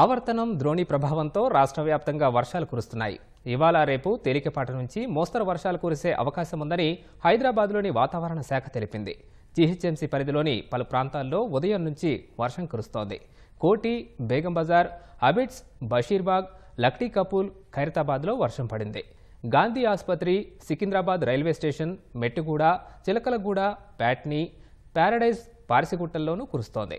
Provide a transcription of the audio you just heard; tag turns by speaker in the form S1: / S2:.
S1: ఆవర్తనం ద్రోణి ప్రభావంతో రాష్ట్ర వ్యాప్తంగా వర్షాలు కురుస్తున్నాయి. ఇవాళ రేపు తేలికపాటి నుంచి మోస్తరు వర్షాలు కురిసే అవకాశం ఉందని హైదరాబాద్లోని వాతావరణ శాఖ తెలిపింది. జీహెచ్ఎంసీ పరిధిలోని పలు ప్రాంతాల్లో ఉదయం నుంచి వర్షం కురుస్తోంది. కోటి బేగం బజార్ అబిడ్స్ బషీర్బాగ్ లక్టీ కపూల్ ఖైరతాబాద్లో వర్షం పడింది. గాంధీ ఆసుపత్రి Secunderabad railway station Mettuguda Chilakalguda Patny paradise పార్సిగుట్టల్లోనూ కురుస్తోంది.